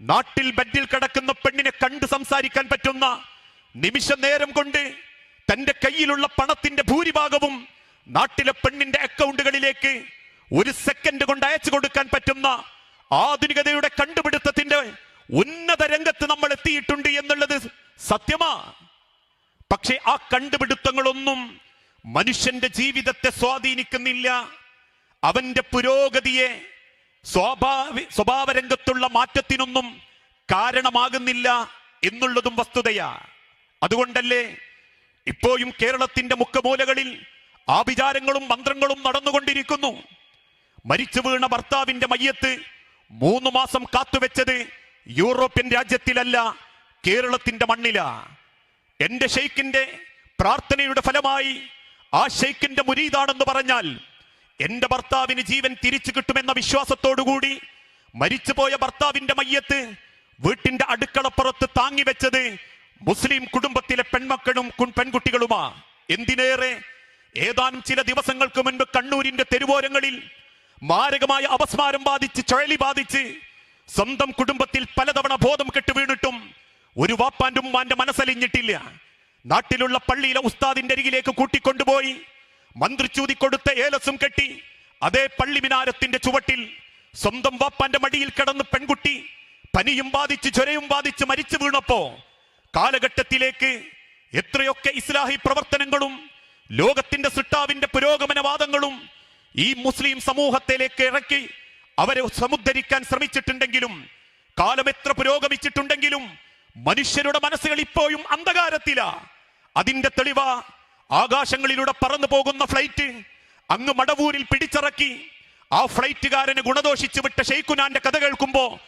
നാട്ടിൽ ബെഡിൽ കിടക്കുന്ന പെണ്ണിനെ കണ്ട് സംസാരിക്കാൻ പറ്റുന്ന നിമിഷ നേരം കൊണ്ട് തന്റെ കയ്യിലുള്ള പണത്തിന്റെ ഭൂരിഭാഗവും നാട്ടിലെ പെണ്ണിന്റെ അക്കൗണ്ടുകളിലേക്ക് ഒരു സെക്കൻഡ് കൊണ്ട് അയച്ചു കൊടുക്കാൻ പറ്റുന്ന ആധുനികതയുടെ കണ്ടുപിടുത്തത്തിന്റെ ഉന്നത രംഗത്ത് നമ്മൾ എത്തിയിട്ടുണ്ട് എന്നുള്ളത് സത്യമാ. പക്ഷെ ആ കണ്ടുപിടുത്തങ്ങളൊന്നും മനുഷ്യന്റെ ജീവിതത്തെ സ്വാധീനിക്കുന്നില്ല. അവന്റെ പുരോഗതിയെ സ്വാഭാവി സ്വഭാവ രംഗത്തുള്ള മാറ്റത്തിനൊന്നും കാരണമാകുന്നില്ല എന്നുള്ളതും വസ്തുതയാ. അതുകൊണ്ടല്ലേ ഇപ്പോഴും കേരളത്തിന്റെ മുക്കമൂലകളിൽ ആഭിചാരങ്ങളും മന്ത്രങ്ങളും നടന്നുകൊണ്ടിരിക്കുന്നു. മരിച്ചു വീണ ഭർത്താവിന്റെ മയ്യത്ത് മൂന്ന് മാസം കാത്തുവെച്ചത് യൂറോപ്യൻ രാജ്യത്തിലല്ല കേരളത്തിന്റെ മണ്ണിലാ. എന്റെ ഷെയ്ഖിന്റെ പ്രാർത്ഥനയുടെ ഫലമായി ആ ഷെയ്ഖിന്റെ മുരീതാണെന്ന് പറഞ്ഞാൽ എന്റെ ഭർത്താവിന് ജീവൻ തിരിച്ചു കിട്ടുമെന്ന വിശ്വാസത്തോടുകൂടി മരിച്ചുപോയ ഭർത്താവിന്റെ മയ്യത്ത് വീട്ടിന്റെ അടുക്കളപ്പുറത്ത് താങ്ങി വെച്ചത് മുസ്ലിം കുടുംബത്തിലെ പെൺമക്കളും പെൺകുട്ടികളുമാ. എന്തിനേറെ? ഏതാനും ചില ദിവസങ്ങൾക്ക് മുൻപ് കണ്ണൂരിന്റെ തെരുവോരങ്ങളിൽ മാരകമായ അപസ്മാരം ബാധിച്ച് ചുഴലി ബാധിച്ച് സ്വന്തം കുടുംബത്തിൽ പലതവണ ബോധം കെട്ട് വീണിട്ടും ഒരു വാപ്പാന്റെ ഉമ്മാന്റെ മനസ്സലിഞ്ഞിട്ടില്ല. നാട്ടിലുള്ള പള്ളിയിലെ ഉസ്താദിന്റെ അരികിലേക്ക് കൂട്ടിക്കൊണ്ടുപോയി. മന്ത്രിച്ചൂതി കൊടുത്ത ഏലസും കെട്ടി അതേ പള്ളി മിനാരത്തിന്റെ ചുവട്ടിൽ സ്വന്തം വാപ്പാന്റെ മടിയിൽ കിടന്ന് പെൺകുട്ടി പനിയും ബാധിച്ച് ചൊരയും ബാധിച്ച് മരിച്ചു വീണപ്പോ കാലഘട്ടത്തിലേക്ക് എത്രയൊക്കെ ഇസ്ലാഹി പ്രവർത്തനങ്ങളും ലോകത്തിന്റെ സൃഷ്ടാവിന്റെ പുരോഗമനവാദങ്ങളും ഈ മുസ്ലിം സമൂഹത്തിലേക്ക് ഇറക്കി അവരെ സമുദ്ധരിക്കാൻ ശ്രമിച്ചിട്ടുണ്ടെങ്കിലും കാലം എത്ര പുരോഗമിച്ചിട്ടുണ്ടെങ്കിലും മനുഷ്യരുടെ മനസ്സുകൾ ഇപ്പോഴും അന്ധകാരത്തിലാ. അതിന്റെ തെളിവ ആകാശങ്ങളിലൂടെ പറന്നു പോകുന്ന ഫ്ലൈറ്റ് അങ്ങ് മടവൂരിൽ പിടിച്ചിറക്കി. ആ ഫ്ലൈറ്റുകാരന് ഗുണദോഷിച്ചു വിട്ട ഷെയ്ഖുനാന്റെ കഥ കേൾക്കുമ്പോ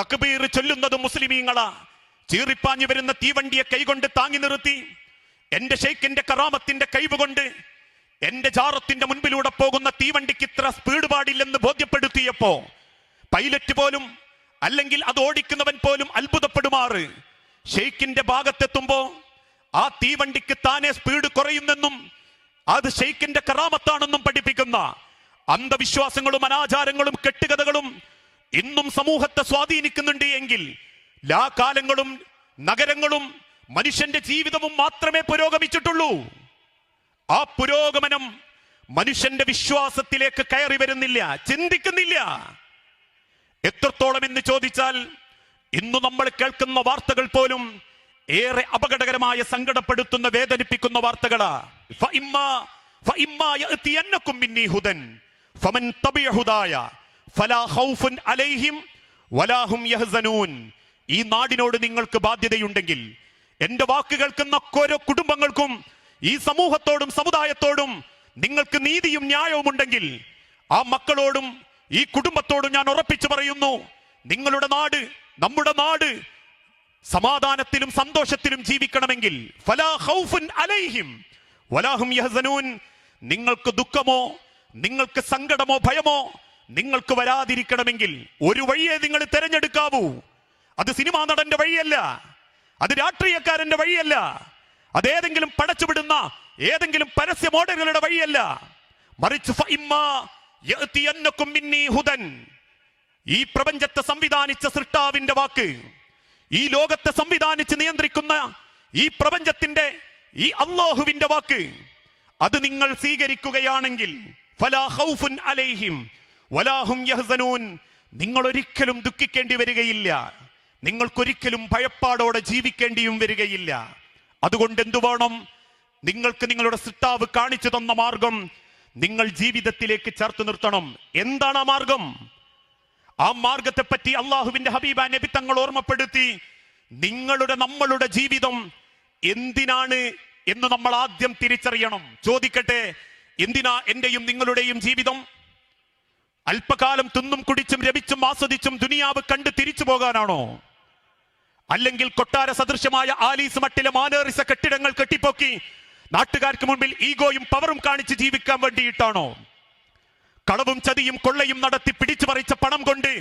തക്ബീർ ചൊല്ലുന്നത് മുസ്ലിമീങ്ങളാ. ചീറിപ്പാഞ്ഞു വരുന്ന തീവണ്ടിയെ കൈകൊണ്ട് താങ്ങി നിർത്തി. എന്റെ ഷെയ്ഖിന്റെ കറാമത്തിന്റെ കഴിവ് കൊണ്ട് എന്റെ ജാറത്തിന്റെ മുൻപിലൂടെ പോകുന്ന തീവണ്ടിക്ക് ഇത്ര സ്പീഡ് പാടില്ലെന്ന് ബോധ്യപ്പെടുത്തിയപ്പോ പൈലറ്റ് പോലും അല്ലെങ്കിൽ അത് ഓടിക്കുന്നവൻ പോലും അത്ഭുതപ്പെടുമാറ്. ഷെയ്ഖിന്റെ ഭാഗത്തെത്തുമ്പോ ആ തീവണ്ടിക്ക് താനെ സ്പീഡ് കുറയുന്നെന്നും അത് ഷെയ്ഖിന്റെ കറാമത്താണെന്നും പഠിപ്പിക്കുന്ന അന്ധവിശ്വാസങ്ങളും അനാചാരങ്ങളും കെട്ടുകഥകളും ഇന്നും സമൂഹത്തെ സ്വാധീനിക്കുന്നുണ്ട് എങ്കിൽ ലാ കാലങ്ങളും നഗരങ്ങളും മനുഷ്യന്റെ ജീവിതവും മാത്രമേ പുരോഗമിച്ചിട്ടുള്ളൂ. ആ പുരോഗമനം മനുഷ്യന്റെ വിശ്വാസത്തിലേക്ക് കയറി വരുന്നില്ല ചിന്തിക്കുന്നില്ല. എത്രത്തോളം എന്ന് ചോദിച്ചാൽ ഇന്ന് നമ്മൾ കേൾക്കുന്ന വാർത്തകൾ പോലും ഏറെ അപകടകരമായ സങ്കടപ്പെടുത്തുന്ന വേദനിപ്പിക്കുന്ന വാർത്തകളാ. ഈ നാടിനോട് നിങ്ങൾക്ക് ബാധ്യതയുണ്ടെങ്കിൽ എന്റെ വാക്ക് കേൾക്കുന്ന ഓരോ കുടുംബങ്ങൾക്കും ഈ സമൂഹത്തോടും സമുദായത്തോടും നിങ്ങൾക്ക് നീതിയും ന്യായവും ഉണ്ടെങ്കിൽ ആ മക്കളോടും ഈ കുടുംബത്തോടും ഞാൻ ഉറപ്പിച്ചു പറയുന്നു നിങ്ങളുടെ നാട് നമ്മുടെ നാട് സമാധാനത്തിലും സന്തോഷത്തിലും ജീവിക്കണമെങ്കിൽ ഫലാ ഖൗഫുൻ അലൈഹിം വലാഹും യഹ്സനൂൻ നിങ്ങൾക്ക് ദുഃഖമോ നിങ്ങൾക്ക് സങ്കടമോ ഭയമോ നിങ്ങൾക്ക് വരാതിരിക്കണമെങ്കിൽ ഒരു വഴിയെ നിങ്ങൾ തിരഞ്ഞെടുക്കാവൂ. അത് സിനിമാ നടന്റെ വഴിയല്ല അത് രാഷ്ട്രീയക്കാരന്റെ വഴിയല്ല അതേതെങ്കിലും പടച്ചുവിടുന്ന ഏതെങ്കിലും പരസ്യ മോഡലുകളുടെ വഴിയല്ല. മറിച്ച് ഈ പ്രപഞ്ചത്തെ സംവിധാനിച്ച സൃഷ്ടാവിന്റെ വാക്ക് ഈ ലോകത്തെ സംവിധാനിച്ച് നിയന്ത്രിക്കുന്ന ഈ പ്രപഞ്ചത്തിന്റെ ഈ അള്ളാഹുവിന്റെ വാക്ക് അത് നിങ്ങൾ സ്വീകരിക്കുകയാണെങ്കിൽ അലൈഹിം യഹ്സനൂൻ. നിങ്ങൾ ഒരിക്കലും ദുഃഖിക്കേണ്ടി വരികയില്ല. നിങ്ങൾക്കൊരിക്കലും ഭയപ്പാടോടെ ജീവിക്കേണ്ടിയും വരികയില്ല. അതുകൊണ്ട് എന്തു വേണം? നിങ്ങൾക്ക് നിങ്ങളുടെ സിട്ടാവ് കാണിച്ചു തന്ന മാർഗം നിങ്ങൾ ജീവിതത്തിലേക്ക് ചേർത്ത് നിർത്തണം. എന്താണ് ആ മാർഗം? ആ മാർഗത്തെ പറ്റി അള്ളാഹുവിന്റെ ഹബീബ നബി തങ്ങൾ ഓർമ്മപ്പെടുത്തി നിങ്ങളുടെ നമ്മളുടെ ജീവിതം എന്തിനാണ് എന്ന് നമ്മൾ ആദ്യം തിരിച്ചറിയണം. ചോദിക്കട്ടെ എന്തിനാ എന്റെയും നിങ്ങളുടെയും ജീവിതം? അല്പകാലം തിന്നും കുടിച്ചും രമിച്ചും ആസ്വദിച്ചും ദുനിയാവ് കണ്ട് തിരിച്ചു പോകാനാണോ? അല്ലെങ്കിൽ കൊട്ടാര സദൃശമായ ആലീസ് മട്ടിലെ മാനേറിസ കെട്ടിടങ്ങൾ കെട്ടിപ്പൊക്കി നാട്ടുകാർക്ക് മുൻപിൽ ഈഗോയും പവറും കാണിച്ച് ജീവിക്കാൻ വേണ്ടിയിട്ടാണോ? കളവും ചതിയും കൊള്ളയും നടത്തി പിടിച്ചു പറിച്ച പണം കൊണ്ട്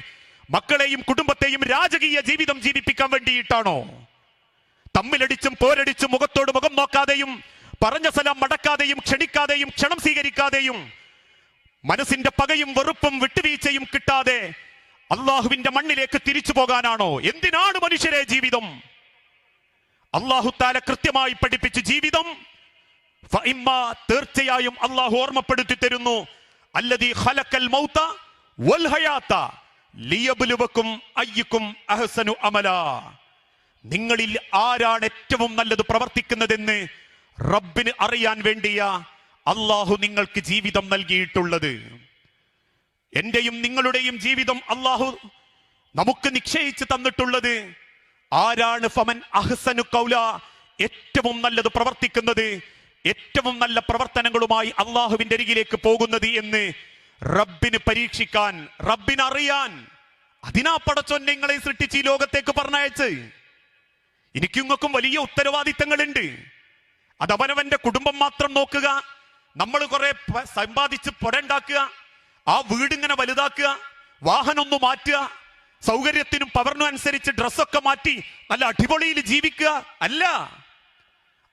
മക്കളെയും കുടുംബത്തെയും രാജകീയ ജീവിതം ജീവിപ്പിക്കാൻ വേണ്ടിയിട്ടാണോ? തമ്മിലടിച്ചും പോരടിച്ചും മുഖത്തോട് മുഖം നോക്കാതെയും പറഞ്ഞ സ്ഥലം മടക്കാതെയും ക്ഷണിക്കാതെയും ക്ഷണം സ്വീകരിക്കാതെയും മനസ്സിന്റെ പകയും വെറുപ്പും വിട്ടുവീഴ്ചയും കിട്ടാതെ അള്ളാഹുവിന്റെ മണ്ണിലേക്ക് തിരിച്ചു പോകാനാണോ? എന്തിനാണ് മനുഷ്യരെ ജീവിതം? അള്ളാഹുത്താല കൃത്യമായി പഠിപ്പിച്ച് ജീവിതം തീർച്ചയായും അള്ളാഹു ഓർമ്മപ്പെടുത്തി തരുന്നു. അല്ലദീ ഖലക്കൽ മൗത വൽ ഹയാത്ത ലിയബ്ലുവക്കും അയ്യക്കും അഹ്സനു അമല. നിങ്ങളിൽ ആരാണ് ഏറ്റവും നല്ലത് പ്രവർത്തിക്കുന്നതെന്ന് റബ്ബിന് അറിയാൻ വേണ്ടിയ അള്ളാഹു നിങ്ങൾക്ക് ജീവിതം നൽകിയിട്ടുള്ളത്. എന്റെയും നിങ്ങളുടെയും ജീവിതം അള്ളാഹു നമുക്ക് നിശ്ചയിച്ച് തന്നിട്ടുള്ളത് ആരാണ് ഫമൻ അഹ്സനു കൗല ഏറ്റവും നല്ലത് പ്രവർത്തിക്കുന്നത്? ഏറ്റവും നല്ല പ്രവർത്തനങ്ങളുമായി അള്ളാഹുവിന്റെ അരികിലേക്ക് പോകുന്നത് എന്ന് റബ്ബിന് പരീക്ഷിക്കാൻ റബ്ബിന് അറിയാൻ അതിനാ പടച്ചോൻ നിങ്ങളെ സൃഷ്ടിച്ച് ഈ ലോകത്തേക്ക് പറഞ്ഞയച്ച്. എനിക്കിങ്ങൾക്കും വലിയ ഉത്തരവാദിത്തങ്ങളുണ്ട്. അത് അവനവന്റെ കുടുംബം മാത്രം നോക്കുക. നമ്മൾ കുറെ സമ്പാദിച്ച് പുരണ്ടാക്കുക. ആ വീടിങ്ങനെ വലുതാക്കുക. വാഹനം ഒന്ന് മാറ്റുക. സൗകര്യത്തിനും പവറിനും അനുസരിച്ച് ഡ്രസ്സൊക്കെ മാറ്റി നല്ല അടിപൊളിയിൽ ജീവിക്കുക. അല്ല.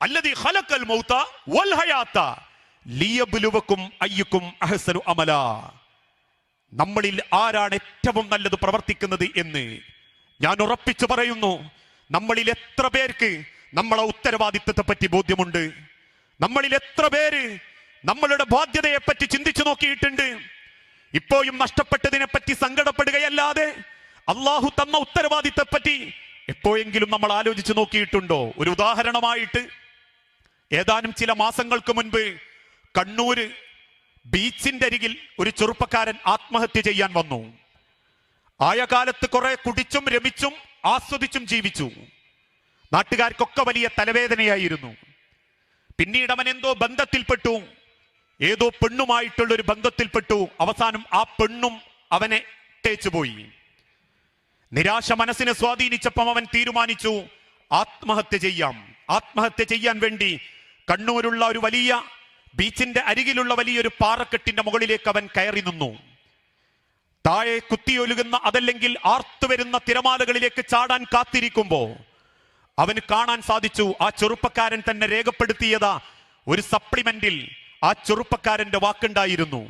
അല്ലതി ഖലഖൽ മൗത വൽ ഹയാത്ത ലിയബ്ലുവക്കും അയ്യുക്കും അഹ്സനു അമല. നമ്മളിൽ ആരാണ് ഏറ്റവും നല്ലത് പ്രവർത്തിക്കുന്നത് എന്ന് ഞാൻ ഉറപ്പിച്ചു പറയുന്നു. നമ്മളിൽ എത്ര പേർക്ക് നമ്മളെ ഉത്തരവാദിത്വത്തെ പറ്റി ബോധ്യമുണ്ട്? നമ്മളിൽ എത്ര പേര് നമ്മളുടെ ബാധ്യതയെ പറ്റി ചിന്തിച്ചു നോക്കിയിട്ടുണ്ട്? ഇപ്പോഴും നഷ്ടപ്പെട്ടതിനെ പറ്റി സങ്കടപ്പെടുകയല്ലാതെ അള്ളാഹു തന്ന ഉത്തരവാദിത്തത്തെ പറ്റി എപ്പോഴെങ്കിലും നമ്മൾ ആലോചിച്ചു നോക്കിയിട്ടുണ്ടോ? ഒരു ഉദാഹരണമായിട്ട് ഏതാനും ചില മാസങ്ങൾക്ക് മുൻപ് കണ്ണൂര് ബീച്ചിന്റെ അരികിൽ ഒരു ചെറുപ്പക്കാരൻ ആത്മഹത്യ ചെയ്യാൻ വന്നു. ആയ കാലത്ത് കുറെ കുടിച്ചും രമിച്ചും ആസ്വദിച്ചും ജീവിച്ചു. നാട്ടുകാർക്കൊക്കെ വലിയ തലവേദനയായിരുന്നു. പിന്നീട് അവൻ എന്തോ ബന്ധത്തിൽപ്പെട്ടു. ഏതോ പെണ്ണുമായിട്ടുള്ള ഒരു ബന്ധത്തിൽപ്പെട്ടു. അവസാനം ആ പെണ്ണും അവനെ തേച്ചുപോയി. നിരാശ മനസ്സിനെ സ്വാധീനിച്ചപ്പം അവൻ തീരുമാനിച്ചു ആത്മഹത്യ ചെയ്യാം. ആത്മഹത്യ ചെയ്യാൻ വേണ്ടി കണ്ണൂരുള്ള ഒരു വലിയ ബീച്ചിന്റെ അരികിലുള്ള വലിയൊരു പാറക്കെട്ടിന്റെ മുകളിലേക്ക് അവൻ കയറി നിന്നു. താഴെ കുത്തിയൊലുകുന്ന അതല്ലെങ്കിൽ ആർത്തുവരുന്ന തിരമാലകളിലേക്ക് ചാടാൻ കാത്തിരിക്കുമ്പോൾ അവന് കാണാൻ സാധിച്ചു ആ ചെറുപ്പക്കാരൻ തന്നെ രേഖപ്പെടുത്തിയതാ ഒരു സപ്ലിമെന്റിൽ ആ ചെറുപ്പക്കാരന്റെ വാക്കുണ്ടായിരുന്നു.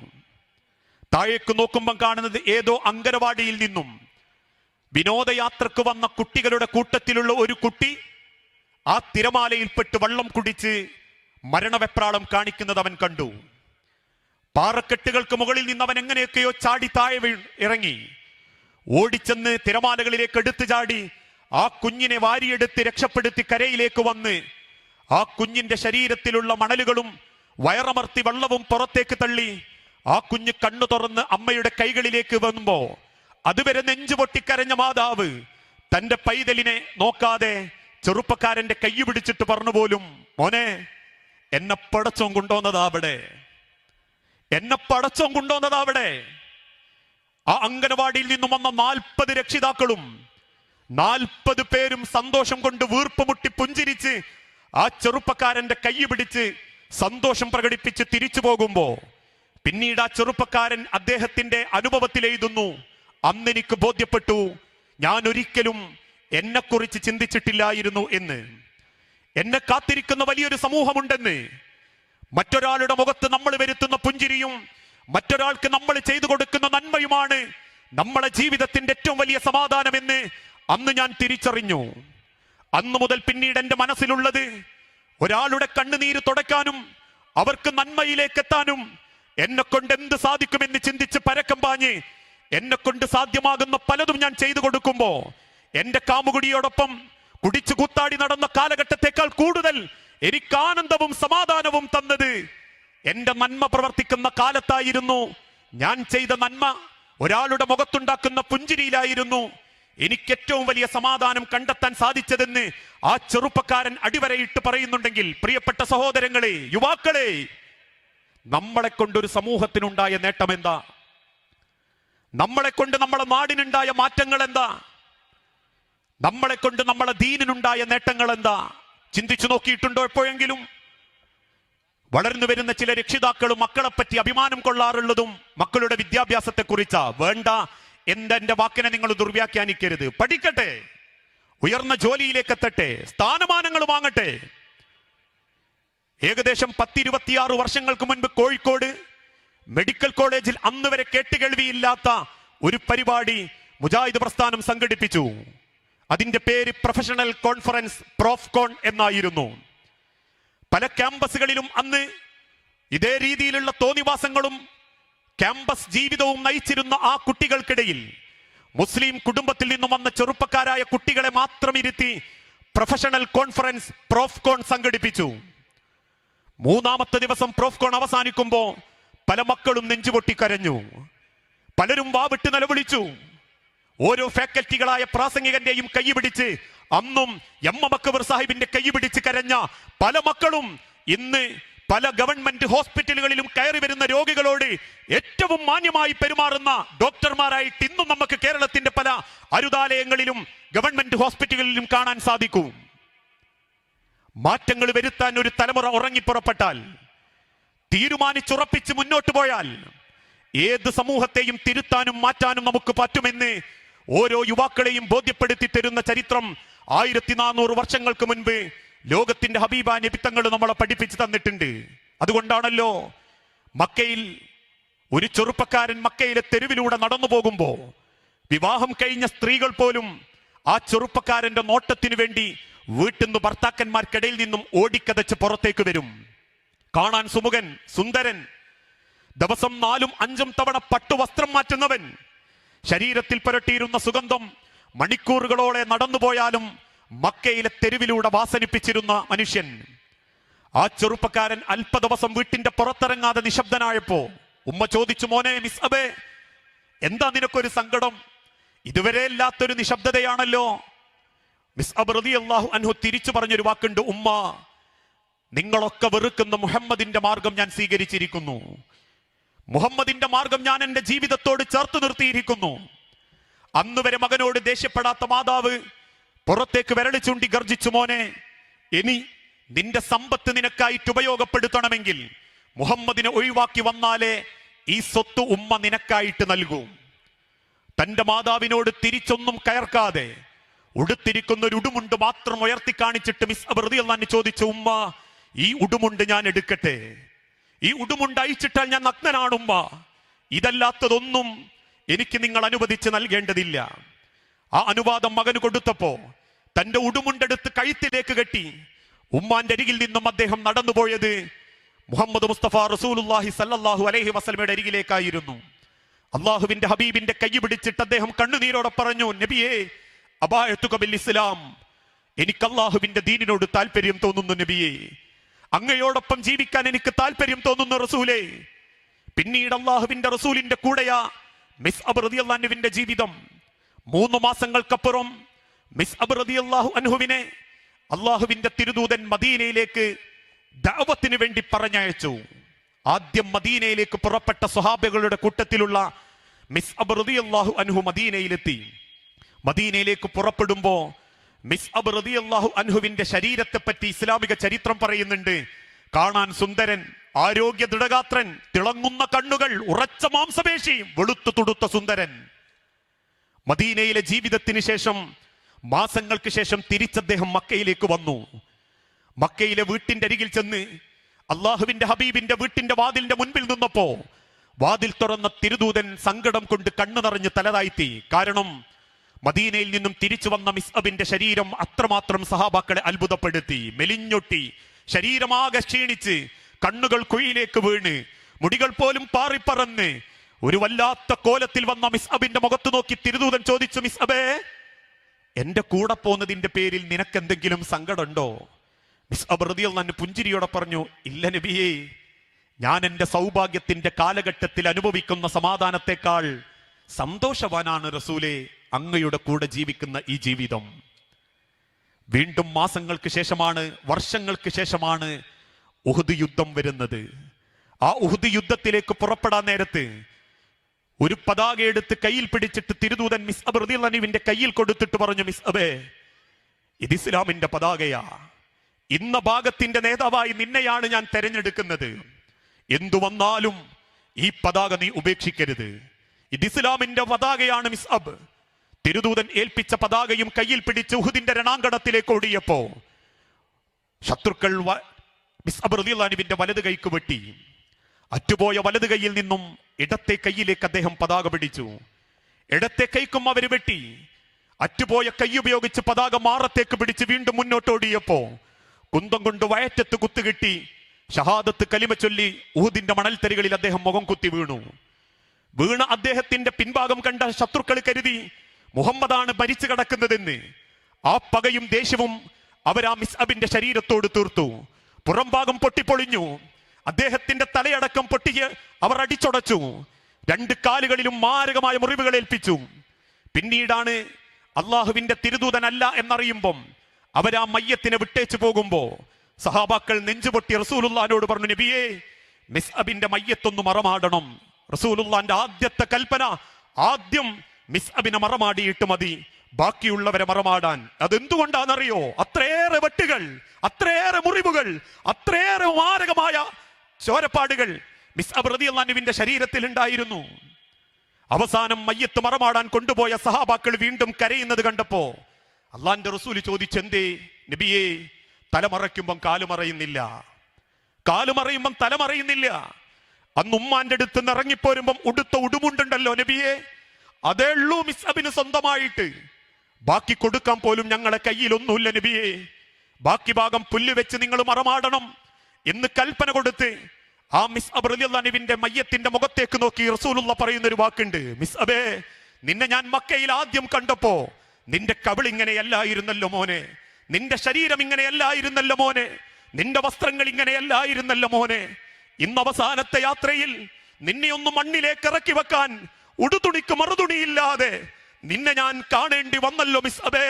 താഴേക്ക് നോക്കുമ്പം കാണുന്നത് ഏതോ അങ്കനവാടിയിൽ നിന്നും വിനോദയാത്രക്ക് വന്ന കുട്ടികളുടെ കൂട്ടത്തിലുള്ള ഒരു കുട്ടി ആ തിരമാലയിൽപ്പെട്ട് വള്ളം കുടിച്ച് മരണവെപ്രാളം കാണിക്കുന്നത് അവൻ കണ്ടു. പാറക്കെട്ടുകൾക്ക് മുകളിൽ നിന്ന് അവൻ എങ്ങനെയൊക്കെയോ ചാടി താഴെ ഇറങ്ങി. ഓടിച്ചെന്ന് തിരമാലകളിലേക്ക് എടുത്തു ചാടി ആ കുഞ്ഞിനെ വാരിയെടുത്ത് രക്ഷപ്പെടുത്തി കരയിലേക്ക് വന്ന്. ആ കുഞ്ഞിന്റെ ശരീരത്തിലുള്ള മണലുകളും വയറമർത്തി വെള്ളവും പുറത്തേക്ക് തള്ളി ആ കുഞ്ഞ് കണ്ണു തുറന്ന് അമ്മയുടെ കൈകളിലേക്ക് വന്നുമ്പോ അതുവരെ നെഞ്ചു പൊട്ടിക്കരഞ്ഞ മാതാവ് തന്റെ പൈതലിനെ നോക്കാതെ ചെറുപ്പക്കാരന്റെ കൈ പിടിച്ചിട്ട് പറഞ്ഞു പോലും മോനെ എന്നെ പടച്ചോൻ കൊണ്ടുവന്നതാ അവിടെ. എന്നെ പടച്ചോൻ കൊണ്ടുവന്നതാ അവിടെ. ആ അംഗനവാടിയിൽ നിന്നും വന്ന നാൽപ്പത് രക്ഷിതാക്കളും നാൽപ്പത് പേരും സന്തോഷം കൊണ്ട് വീർപ്പുമുട്ടി പുഞ്ചിരിച്ച് ആ ചെറുപ്പക്കാരന്റെ കൈ പിടിച്ച് സന്തോഷം പ്രകടിപ്പിച്ച് തിരിച്ചു പോകുമ്പോ പിന്നീട് ആ ചെറുപ്പക്കാരൻ അദ്ദേഹത്തിന്റെ അനുഭവത്തിൽ എഴുതുന്നു അന്ന് എനിക്ക് ബോധ്യപ്പെട്ടു ഞാൻ ഒരിക്കലും എന്നെക്കുറിച്ച് ചിന്തിച്ചിട്ടില്ലായിരുന്നു എന്ന്. എന്നെ കാത്തിരിക്കുന്ന വലിയൊരു സമൂഹമുണ്ടെന്ന്. മറ്റൊരാളുടെ മുഖത്ത് നമ്മൾ വരുത്തുന്ന പുഞ്ചിരിയും മറ്റൊരാൾക്ക് നമ്മൾ ചെയ്തു കൊടുക്കുന്ന നന്മയുമാണ് നമ്മളെ ജീവിതത്തിന്റെ ഏറ്റവും വലിയ സമാധാനമെന്ന് അന്ന് ഞാൻ തിരിച്ചറിഞ്ഞു. അന്ന് മുതൽ പിന്നീട് എന്റെ മനസ്സിലുള്ളത് ഒരാളുടെ കണ്ണുനീര് തുടയ്ക്കാനും അവർക്ക് നന്മയിലേക്ക് എത്താനും എന്നെ കൊണ്ട് എന്ത് സാധിക്കുമെന്ന് ചിന്തിച്ച് പരക്കം പാഞ്ഞ് എന്നെ കൊണ്ട് സാധ്യമാകുന്ന പലതും ഞാൻ ചെയ്തു കൊടുക്കുമ്പോൾ എന്റെ കാമുകുടിയോടൊപ്പം കുടിച്ചു കൂത്താടി നടന്ന കാലഘട്ടത്തെക്കാൾ കൂടുതൽ എനിക്ക് ആനന്ദവും സമാധാനവും തന്നത്. എന്റെ നന്മ പ്രവർത്തിക്കുന്ന കാലത്തായിരുന്നു. ഞാൻ ചെയ്ത നന്മ ഒരാളുടെ മുഖത്തുണ്ടാക്കുന്ന പുഞ്ചിരിയിലായിരുന്നു. എനിക്ക് ഏറ്റവും വലിയ സമാധാനം കണ്ടെത്താൻ സാധിച്ചതെന്ന് ആ ചെറുപ്പക്കാരൻ അടിവരയിട്ട് പറയുന്നുണ്ടെങ്കിൽ പ്രിയപ്പെട്ട സഹോദരങ്ങളെ യുവാക്കളെ നമ്മളെ കൊണ്ടൊരു സമൂഹത്തിനുണ്ടായ നേട്ടം എന്താ നമ്മളെ കൊണ്ട് നമ്മളെ നാടിനുണ്ടായ മാറ്റങ്ങൾ എന്താ നമ്മളെ കൊണ്ട് നമ്മളെ ദീനിനുണ്ടായ നേട്ടങ്ങൾ എന്താ ചിന്തിച്ചു നോക്കിയിട്ടുണ്ടോ എപ്പോഴെങ്കിലും? വളർന്നു വരുന്ന ചില രക്ഷിതാക്കളും മക്കളെ പറ്റി അഭിമാനം കൊള്ളാറുള്ളതും മക്കളുടെ വിദ്യാഭ്യാസത്തെ കുറിച്ചാ വേണ്ട എന്റെ വാക്കിനെ നിങ്ങൾ ദുർവ്യാഖ്യാനിക്കരുത്. പഠിക്കട്ടെ ഉയർന്ന ജോലിയിലേക്ക് എത്തട്ടെ സ്ഥാനമാനങ്ങൾ വാങ്ങട്ടെ. ഏകദേശം പത്തിരുപത്തിയാറ് വർഷങ്ങൾക്ക് മുൻപ് കോഴിക്കോട് മെഡിക്കൽ കോളേജിൽ അന്ന് വരെ കേട്ടുകേൾവിയില്ലാത്ത ഒരു പരിപാടി മുജാഹിദ് പ്രസ്ഥാനം സംഘടിപ്പിച്ചു. അതിന്റെ പേര് പ്രൊഫഷണൽ കോൺഫറൻസ് പ്രോഫ്കോൺ എന്നായിരുന്നു. പല ക്യാമ്പസുകളിലും അന്ന് ഇതേ രീതിയിലുള്ള തോന്നിവാസങ്ങളും ക്യാമ്പസ് ജീവിതവും നയിച്ചിരുന്ന ആ കുട്ടികൾക്കിടയിൽ മുസ്ലിം കുടുംബത്തിൽ നിന്നും വന്ന ചെറുപ്പക്കാരായ കുട്ടികളെ മാത്രം ഇരുത്തി പ്രൊഫഷണൽ കോൺഫറൻസ് പ്രോഫ്കോൺ സംഘടിപ്പിച്ചു. മൂന്നാമത്തെ ദിവസം പ്രോഫ്കോൺ അവസാനിക്കുമ്പോൾ പല മക്കളും നെഞ്ചുപൊട്ടി കരഞ്ഞു പലരും വാവിട്ട് നിലവിളിച്ചു. ഓരോ ഫാക്കൽറ്റികളായ പ്രാസംഗികന്റെയും കൈ പിടിച്ച് അന്നും എം എം സാഹിബിന്റെ കൈ പിടിച്ച് കരഞ്ഞ പല മക്കളും ഇന്ന് പല ഗവൺമെന്റ് ഹോസ്പിറ്റലുകളിലും കയറി വരുന്ന രോഗികളോട് ഏറ്റവും മാന്യമായി പെരുമാറുന്ന ഡോക്ടർമാരായിട്ട് ഇന്നും നമുക്ക് കേരളത്തിന്റെ പല അരുതാലയങ്ങളിലും ഗവൺമെന്റ് ഹോസ്പിറ്റലുകളിലും കാണാൻ സാധിക്കും. മാറ്റങ്ങൾ വരുത്താൻ ഒരു തലമുറ ഉറങ്ങിപ്പുറപ്പെട്ടാൽ തീരുമാനിച്ചുറപ്പിച്ച് മുന്നോട്ട് പോയാൽ ഏത് സമൂഹത്തെയും തിരുത്താനും മാറ്റാനും നമുക്ക് പറ്റുമെന്ന് ഓരോ യുവാക്കളെയും ബോധ്യപ്പെടുത്തി തരുന്ന ചരിത്രം ആയിരത്തി നാനൂറ് വർഷങ്ങൾക്ക് മുൻപ് ലോകത്തിന്റെ ഹബീബ നിബിത്തങ്ങൾ നമ്മളെ പഠിപ്പിച്ചു തന്നിട്ടുണ്ട്. അതുകൊണ്ടാണല്ലോ മക്കയിൽ ഒരു ചെറുപ്പക്കാരൻ മക്കയിലെ തെരുവിലൂടെ നടന്നു പോകുമ്പോൾ വിവാഹം കഴിഞ്ഞ സ്ത്രീകൾ പോലും ആ ചെറുപ്പക്കാരന്റെ നോട്ടത്തിനു വേണ്ടി വീട്ടിൽ നിന്ന് ഭർത്താക്കന്മാർക്കിടയിൽ നിന്നും ഓടിക്കതച്ച് പുറത്തേക്ക് വരും. കാണാൻ സുമുഖൻ സുന്ദരൻ ദിവസം നാലും അഞ്ചും തവണ പട്ടുവസ്ത്രം മാറ്റുന്നവൻ ശരീരത്തിൽ പുരട്ടിയിരുന്ന സുഗന്ധം മണിക്കൂറുകളോടെ നടന്നുപോയാലും മക്കയിലെ തെരുവിലൂടെ വാസനിപ്പിച്ചിരുന്ന മനുഷ്യൻ. ആ ചെറുപ്പക്കാരൻ അല്പ ദിവസം വീട്ടിന്റെ പുറത്തിറങ്ങാതെ നിശബ്ദനായപ്പോ ഉമ്മ ചോദിച്ചു മോനെ മിസ് അബേ എന്താ നിനക്കൊരു സങ്കടം? ഇതുവരെ ഇല്ലാത്തൊരു നിശബ്ദതയാണല്ലോ. മിസ് അബ് റതി അള്ളാഹു അൻഹു തിരിച്ചു പറഞ്ഞൊരു വാക്കുണ്ട് ഉമ്മ നിങ്ങളൊക്കെ വെറുക്കുന്ന മുഹമ്മദിന്റെ മാർഗം ഞാൻ സ്വീകരിച്ചിരിക്കുന്നു. മുഹമ്മദിന്റെ മാർഗം ഞാൻ എന്റെ ജീവിതത്തോട് ചേർത്ത് നിർത്തിയിരിക്കുന്നു. അന്ന് വരെ മകനോട് ദേഷ്യപ്പെടാത്ത മാതാവ് പുറത്തേക്ക് വിരളി ചൂണ്ടി ഗർജിച്ചു മോനെ ഇനി നിന്റെ സമ്പത്ത് നിനക്കായിട്ട് ഉപയോഗപ്പെടുത്തണമെങ്കിൽ മുഹമ്മദിനെ ഒഴിവാക്കി വന്നാലേ ഈ സ്വത്ത് ഉമ്മ നിനക്കായിട്ട് നൽകൂ. തന്റെ മാതാവിനോട് തിരിച്ചൊന്നും കയർക്കാതെ ഉടുത്തിരിക്കുന്ന ഒരു ഉടുമുണ്ട് മാത്രം ഉയർത്തി കാണിച്ചിട്ട് മിസ് അബർദി അള്ളാൻ ചോദിച്ചു ഉമ്മ ഈ ഉടുമുണ്ട് ഞാൻ എടുക്കട്ടെ? ഈ ഉടുമുണ്ടയിച്ചിട്ടാൽ ഞാൻ നഗ്നനാണുമ്പ ഇതല്ലാത്തതൊന്നും എനിക്ക് നിങ്ങൾ അനുവദിച്ച് നൽകേണ്ടതില്ല. ആ അനുവാദം മകന് കൊടുത്തപ്പോ തന്റെ ഉടുമുണ്ടെടുത്ത് കഴുത്തിലേക്ക് കെട്ടി ഉമ്മാന്റെ അരികിൽ നിന്നും അദ്ദേഹം നടന്നുപോയത് മുഹമ്മദ് മുസ്തഫ റസൂലുല്ലാഹി സല്ലാഹു അലഹി വസ്ലമയുടെ അരികിലേക്കായിരുന്നു. അള്ളാഹുവിന്റെ ഹബീബിന്റെ കൈ പിടിച്ചിട്ട് അദ്ദേഹം കണ്ണുനീരോടെ പറഞ്ഞു നബിയേ അബായത്തുക ബിൽ ഇസ്ലാം. എനിക്ക് അള്ളാഹുവിന്റെ ദീനിനോട് താല്പര്യം തോന്നുന്നു നബിയേ. അങ്ങയോടൊപ്പം ജീവിക്കാൻ എനിക്ക് താല്പര്യം തോന്നുന്നു റസൂലേ. പിന്നീട് അള്ളാഹുവിന്റെ റസൂലിന്റെ കൂടെയാ മിസ് അബ് റതി അള്ളാഹുവിന്റെ ജീവിതം. മൂന്ന് മാസങ്ങൾക്കപ്പുറം മിസ് അബ് റതി അള്ളാഹു അൻഹുവിനെ അള്ളാഹുവിന്റെ തിരുദൂതൻ മദീനയിലേക്ക് ദാവത്തിന് വേണ്ടി പറഞ്ഞയച്ചു. ആദ്യം മദീനയിലേക്ക് പുറപ്പെട്ട സ്വഹാബികളുടെ കൂട്ടത്തിലുള്ള മിസ് അബ് റതി അള്ളാഹു അൻഹു മദീനയിലെത്തി. മദീനയിലേക്ക് പുറപ്പെടുമ്പോ മിസ് അബ് റതി അൻഹുവിന്റെ ശരീരത്തെ പറ്റി ഇസ്ലാമിക ചരിത്രം പറയുന്നുണ്ട്. കാണാൻ സുന്ദരൻ ആരോഗ്യ ദൃഢഗാത്രൻ തിളങ്ങുന്ന കണ്ണുകൾ ഉറച്ച മാംസപേശി വെളുത്തു തുടുത്ത സുന്ദരൻ. മദീനയിലെ ജീവിതത്തിന് ശേഷം മാസങ്ങൾക്ക് ശേഷം തിരിച്ചദ്ദേഹം മക്കയിലേക്ക് വന്നു. മക്കയിലെ വീട്ടിന്റെ അരികിൽ ചെന്ന് അള്ളാഹുവിന്റെ ഹബീബിന്റെ വീട്ടിന്റെ വാതിലിന്റെ മുൻപിൽ നിന്നപ്പോ വാതിൽ തുറന്ന തിരുദൂതൻ സങ്കടം കൊണ്ട് കണ്ണു നിറഞ്ഞ് തലതാഴ്ത്തി. കാരണം മദീനയിൽ നിന്നും തിരിച്ചു വന്ന മിസ്അബിന്റെ ശരീരം അത്രമാത്രം സഹാബാക്കളെ അത്ഭുതപ്പെടുത്തി മെലിഞ്ഞൊട്ടി ശരീരമാകെ ക്ഷീണിച്ച് കണ്ണുകൾ കുഴിയിലേക്ക് വീണ് മുടികൾ പോലും പാറിപ്പറന്ന്. ഒരു വല്ലാത്ത കോലത്തിൽ വന്ന മിസ്അബിന്റെ മുഖത്ത് നോക്കി തിരുദൂതൻ ചോദിച്ചു മിസ്അബേ എന്റെ കൂടെ പോന്നതിന്റെ പേരിൽ നിനക്ക് നിനക്കെന്തെങ്കിലും സങ്കടമുണ്ടോ? മിസ്അബ് അബ്രദിയിൽ നിന്ന് പുഞ്ചിരിയോടെ പറഞ്ഞു ഇല്ല നബിയേ ഞാൻ എന്റെ സൗഭാഗ്യത്തിന്റെ കാലഘട്ടത്തിൽ അനുഭവിക്കുന്ന സമാധാനത്തെക്കാൾ സന്തോഷവാനാണ് റസൂലെ. അങ്ങയുടെ കൂടെ ജീവിക്കുന്ന ഈ ജീവിതം വീണ്ടും മാസങ്ങൾക്ക് ശേഷമാണ് വർഷങ്ങൾക്ക് ശേഷമാണ് ഉഹുദ് യുദ്ധം വരുന്നത്. ആ ഉഹുദ് യുദ്ധത്തിലേക്ക് പുറപ്പെടാൻ നേരത്ത് ഒരു പതാക എടുത്ത് കയ്യിൽ പിടിച്ചിട്ട് തിരുദൂതൻ മിസ് അബ്രദിന്റെ കയ്യിൽ കൊടുത്തിട്ട് പറഞ്ഞു മിസ് അബേ ഇത് ഇസ്ലാമിന്റെ പതാകയാ. ഇന്ന ഭാഗത്തിന്റെ നേതാവായി നിന്നെയാണ് ഞാൻ തെരഞ്ഞെടുക്കുന്നത്. എന്തു വന്നാലും ഈ പതാക നീ ഉപേക്ഷിക്കരുത്. ഇത് ഇസ്ലാമിന്റെ പതാകയാണ് മിസ് അബ്. തിരുദൂതൻ ഏൽപ്പിച്ച പതാകയും കയ്യിൽ പിടിച്ച് ഉഹുദിന്റെ രണാങ്കണത്തിലേക്ക് ഓടിയപ്പോ ശത്രുക്കൾ വ- മിസ് അബ് റളിയല്ലാഹുവിന്റെ വലത് കൈക്ക് വെട്ടി. അറ്റുപോയ വലത് കൈയിൽ നിന്നും ഇടത്തെ കൈയിലേക്ക് അദ്ദേഹം പതാക പിടിച്ചു. ഇടത്തെ കൈക്കും അവർ വെട്ടി. അറ്റുപോയ കൈ ഉപയോഗിച്ച് പതാക മാറത്തേക്ക് പിടിച്ച് വീണ്ടും മുന്നോട്ട് മുന്നോട്ടോടിയപ്പോ കുന്തം കൊണ്ട് വയറ്റത്ത് കുത്തുകിട്ടി ഷഹാദത്ത് കലിമ ചൊല്ലി ഊതിന്റെ മണൽത്തരികളിൽ അദ്ദേഹം മുഖം കുത്തി വീണു. വീണ അദ്ദേഹത്തിന്റെ പിൻഭാഗം കണ്ട ശത്രുക്കൾ കരുതി മുഹമ്മദാണ് മരിച്ചു കിടക്കുന്നതെന്ന്. ആ പകയും ദേഷ്യവും അവരാ മിസ്അബിന്റെ ശരീരത്തോട് തീർത്തു. പുറംഭാഗം പൊട്ടിപ്പൊളിഞ്ഞു. അദ്ദേഹത്തിന്റെ തലയടക്കം പൊട്ടിച്ച് അവർ അടിച്ചുടച്ചു. രണ്ട് കാലുകളിലും മാരകമായ മുറിവുകൾ ഏൽപ്പിച്ചു. പിന്നീടാണ് അള്ളാഹുവിന്റെ തിരുദൂതനല്ല എന്നറിയുമ്പം അവരാ മയ്യത്തിനെ വിട്ടേച്ചു പോകുമ്പോ സഹാബാക്കൾ നെഞ്ചുപൊട്ടി റസൂലുല്ലാനോട് പറഞ്ഞു നബിയേ മിസ് അബിന്റെ മയ്യത്തൊന്ന് മറമാടണം. റസൂലുല്ലാന്റെ ആദ്യത്തെ കൽപ്പന ആദ്യം മിസ് അബിനെ മറമാടിയിട്ട് മതി. ബാക്കിയുള്ളവരെ മറമാടാൻ. അതെന്തുകൊണ്ടാണെന്നറിയോ? അത്രയേറെ വെട്ടുകൾ അത്രയേറെ മുറിവുകൾ അത്രയേറെ മാരകമായ ചോരപ്പാടുകൾ മിസ് അബ് അള്ളാനുവിന്റെ ശരീരത്തിൽ ഉണ്ടായിരുന്നു. അവസാനം മയ്യത്ത് മറമാടാൻ കൊണ്ടുപോയ സഹാബാക്കൾ വീണ്ടും കരയുന്നത് കണ്ടപ്പോ അള്ളാന്റെ റസൂൽ ചോദിച്ചെന്തേ? നബിയേ തലമറയ്ക്കുമ്പം കാലുമറയുന്നില്ല. കാലുമറയുമ്പം തലമറയുന്നില്ല. അന്ന് ഉമ്മാന്റെ അടുത്ത് നിന്ന് ഇറങ്ങിപ്പോരുമ്പം ഉടുത്ത ഉടുമുണ്ടല്ലോ നബിയെ. അതേ ഉള്ളൂ മിസ് അബിന് സ്വന്തമായിട്ട്. ബാക്കി കൊടുക്കാൻ പോലും ഞങ്ങളെ കയ്യിലൊന്നുമില്ല നബിയെ. ബാക്കി ഭാഗം പുല്ല് വെച്ച് നിങ്ങൾ മറമാടണം എന്ന് കൽപ്പന കൊടുത്ത് ആ മിസ് അബ്രലിന്റെ മയ്യത്തിന്റെ മുഖത്തേക്ക് നോക്കി റസൂലുള്ള പറയുന്ന ഒരു വാക്കുണ്ട്. മിസ് അബേ നിന്നെ ഞാൻ മക്കയിൽ ആദ്യം കണ്ടപ്പോ നിന്റെ കവിൾ ഇങ്ങനെയല്ലായിരുന്നല്ലോ മോനെ. നിന്റെ ശരീരം ഇങ്ങനെയല്ലായിരുന്നല്ലോ മോനെ. നിന്റെ വസ്ത്രങ്ങൾ ഇങ്ങനെയല്ലായിരുന്നല്ലോ മോനെ. ഇന്ന് അവസാനത്തെ യാത്രയിൽ നിന്നെ ഒന്ന് മണ്ണിലേക്ക് ഇറക്കി വെക്കാൻ ഉടുതുണിക്ക് മറുതുണിയില്ലാതെ നിന്നെ ഞാൻ കാണേണ്ടി വന്നല്ലോ മിസ് അബേ.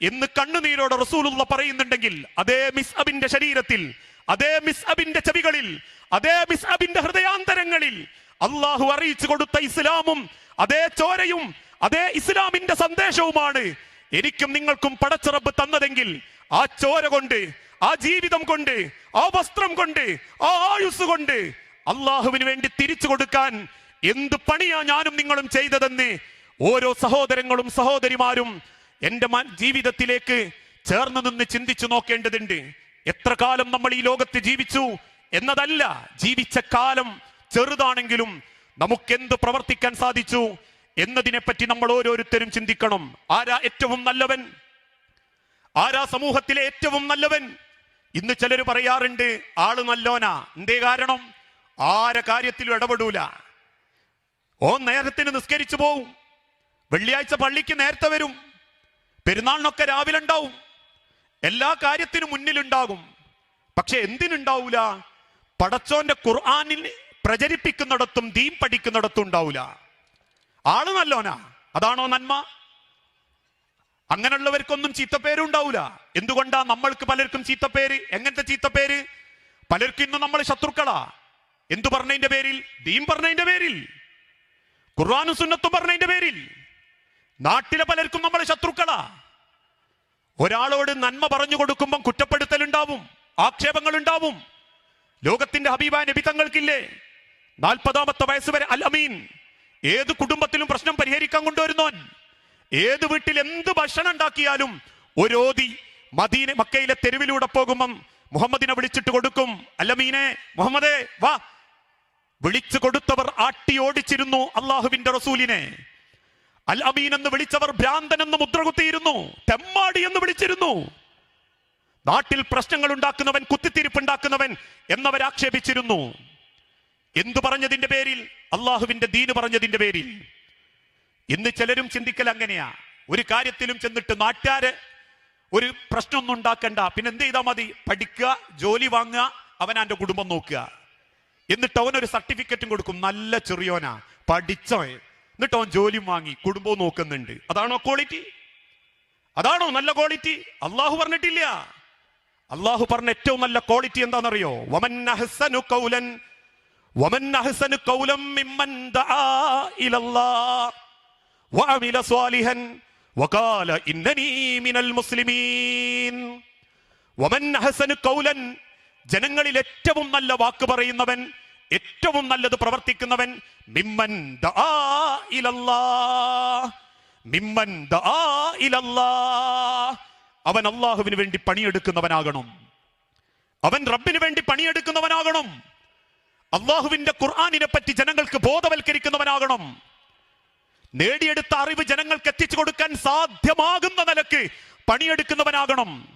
എന്ന് കണ്ണുനീരോടെ റസൂലുള്ള പറയുന്നുണ്ടെങ്കിൽ അതേ മിസ് അബിന്റെ ശരീരത്തിൽ അതേ മിസ് അബിന്റെ ചെവികളിൽ അതേ മിസ് അബിന്റെ ഹൃദയാന്തരങ്ങളിൽ അള്ളാഹു അറിയിച്ചു കൊടുത്ത ഇസ്ലാമും അതേ ചോരയും അതേ ഇസ്ലാമിന്റെ സന്ദേശവുമാണ് എനിക്കും നിങ്ങൾക്കും പടച്ചിറപ്പ് തന്നതെങ്കിൽ ആ ചോര കൊണ്ട് ആ ജീവിതം കൊണ്ട് ആ വസ്ത്രം കൊണ്ട് ആ ആയുസ് കൊണ്ട് അള്ളാഹുവിന് വേണ്ടി തിരിച്ചു കൊടുക്കാൻ എന്ത് പണിയാ ഞാനും നിങ്ങളും ചെയ്തതെന്ന് ഓരോ സഹോദരങ്ങളും സഹോദരിമാരും എന്റെ ജീവിതത്തിലേക്ക് ചേർന്ന് നിന്ന് ചിന്തിച്ചു നോക്കേണ്ടതുണ്ട്. എത്ര കാലം നമ്മൾ ഈ ലോകത്ത് ജീവിച്ചു എന്നതല്ല ജീവിച്ച കാലം ചെറുതാണെങ്കിലും നമുക്കെന്ത് പ്രവർത്തിക്കാൻ സാധിച്ചു എന്നതിനെ പറ്റി നമ്മൾ ഓരോരുത്തരും ചിന്തിക്കണം. ആരാ ഏറ്റവും നല്ലവൻ? ആരാ സമൂഹത്തിലെ ഏറ്റവും നല്ലവൻ? ഇന്ന് ചിലർ പറയാറുണ്ട് ആൾ നല്ലോനാ. എന്തേ കാരണം? ആരെ കാര്യത്തിലും ഇടപെടൂല. ഓ നേരത്തിന് നിസ്കരിച്ചു പോവും. വെള്ളിയാഴ്ച പള്ളിക്ക് നേരത്തെ വരും. പെരുന്നാളിനൊക്കെ രാവിലെ ഉണ്ടാവും എല്ലാ കാര്യത്തിനും മുന്നിലുണ്ടാകും. പക്ഷെ എന്തിനുണ്ടാവൂല? പടച്ചോന്റെ ഖുർആാനിൽ പ്രചരിപ്പിക്കുന്നിടത്തും ദീം പഠിക്കുന്നിടത്തും ഉണ്ടാവൂല. ആൾ നല്ലോനാ. അതാണോ നന്മ? അങ്ങനെയുള്ളവർക്കൊന്നും ചീത്തപ്പേരും ഉണ്ടാവൂല എന്തുകൊണ്ടാ നമ്മൾക്ക് പലർക്കും ചീത്തപ്പേര്? എങ്ങനത്തെ ചീത്തപ്പേര്? പലർക്കും ഇന്ന് നമ്മൾ ശത്രുക്കളാ. എന്തു പറഞ്ഞതിന്റെ പേരിൽ? ദീം പറഞ്ഞതിന്റെ പേരിൽ. ഖുർആാനും സുന്നത്തും പറഞ്ഞതിന്റെ പേരിൽ നാട്ടിലെ പലർക്കും നമ്മൾ ശത്രുക്കളാ. ഒരാളോട് നന്മ പറഞ്ഞു കൊടുക്കുമ്പം കുറ്റപ്പെടുത്തൽ ഉണ്ടാവും ആക്ഷേപങ്ങൾ ഉണ്ടാവും ലോകത്തിന്റെ ഹബീബ നബി തങ്ങൾക്കില്ലേ? നാൽപ്പതാമത്തെ വയസ്സ് വരെ അൽ അമീൻ. ഏത് കുടുംബത്തിലും പ്രശ്നം പരിഹരിക്കാൻ കൊണ്ടുവരുന്നോൻ ഏത് വീട്ടിൽ എന്ത് ഭക്ഷണം ഉണ്ടാക്കിയാലും ഒരോതി മദീന മക്കയിലെ തെരുവിലൂടെ പോകുമ്പം മുഹമ്മദിനെ വിളിച്ചിട്ട് കൊടുക്കും. അല്ലമീനെ മുഹമ്മദേ വാ. വിളിച്ചു കൊടുത്തവർ ആട്ടി ഓടിച്ചിരുന്നു അള്ളാഹുവിന്റെ റസൂലിനെ. അൽ അമീൻ എന്ന് വിളിച്ചവർ ഭ്രാന്തൻ എന്ന് മുദ്രകുത്തിയിരുന്നു തെമ്മാടി എന്ന് വിളിച്ചിരുന്നു. നാട്ടിൽ പ്രശ്നങ്ങൾ ഉണ്ടാക്കുന്നവൻ കുത്തിത്തിരിപ്പുണ്ടാക്കുന്നവൻ എന്നവർ ആക്ഷേപിച്ചിരുന്നു. എന്തു പറഞ്ഞതിന്റെ പേരിൽ? അള്ളാഹുവിന്റെ ദീന് പറഞ്ഞതിന്റെ പേരിൽ. ഇന്ന് ചിലരും ചിന്തിക്കൽ അങ്ങനെയാ. ഒരു കാര്യത്തിലും ചെന്നിട്ട് നാട്ടുകാര് ഒരു പ്രശ്നമൊന്നും ഉണ്ടാക്കണ്ട. പിന്നെ എന്ത് ചെയ്താൽ മതി? പഠിക്കുക ജോലി വാങ്ങുക അവനാന്റെ കുടുംബം നോക്കുക. എന്നിട്ട് ഒരു സർട്ടിഫിക്കറ്റും കൊടുക്കും. നല്ല ചെറിയോനാ. പഠിച്ചോ എന്നിട്ട് അവൻ ജോലിയും വാങ്ങി. കുടുംബവും നോക്കുന്നുണ്ട്. അതാണോ ക്വാളിറ്റി അതാണോ നല്ല ക്വാളിറ്റി അള്ളാഹു പറഞ്ഞിട്ടില്ല. അള്ളാഹു പറഞ്ഞ ഏറ്റവും നല്ല ക്വാളിറ്റി എന്താണെന്നറിയോ? മുസ്ലിമീൻ. ജനങ്ങളിൽ ഏറ്റവും നല്ല വാക്ക് പറയുന്നവൻ ഏറ്റവും നല്ലത് പ്രവർത്തിക്കുന്നവൻ മിമ്മൻ മിമ്മൻ അവൻ അള്ളാഹുവിന് വേണ്ടി പണിയെടുക്കുന്നവനാകണം. അവൻ റബ്ബിന് വേണ്ടി പണിയെടുക്കുന്നവനാകണം. അള്ളാഹുവിന്റെ ഖുർആാനിനെ പറ്റി ജനങ്ങൾക്ക് ബോധവൽക്കരിക്കുന്നവനാകണം. നേടിയെടുത്ത അറിവ് ജനങ്ങൾക്ക് എത്തിച്ചു കൊടുക്കാൻ സാധ്യമാകുന്ന നിലയ്ക്ക് പണിയെടുക്കുന്നവനാകണം.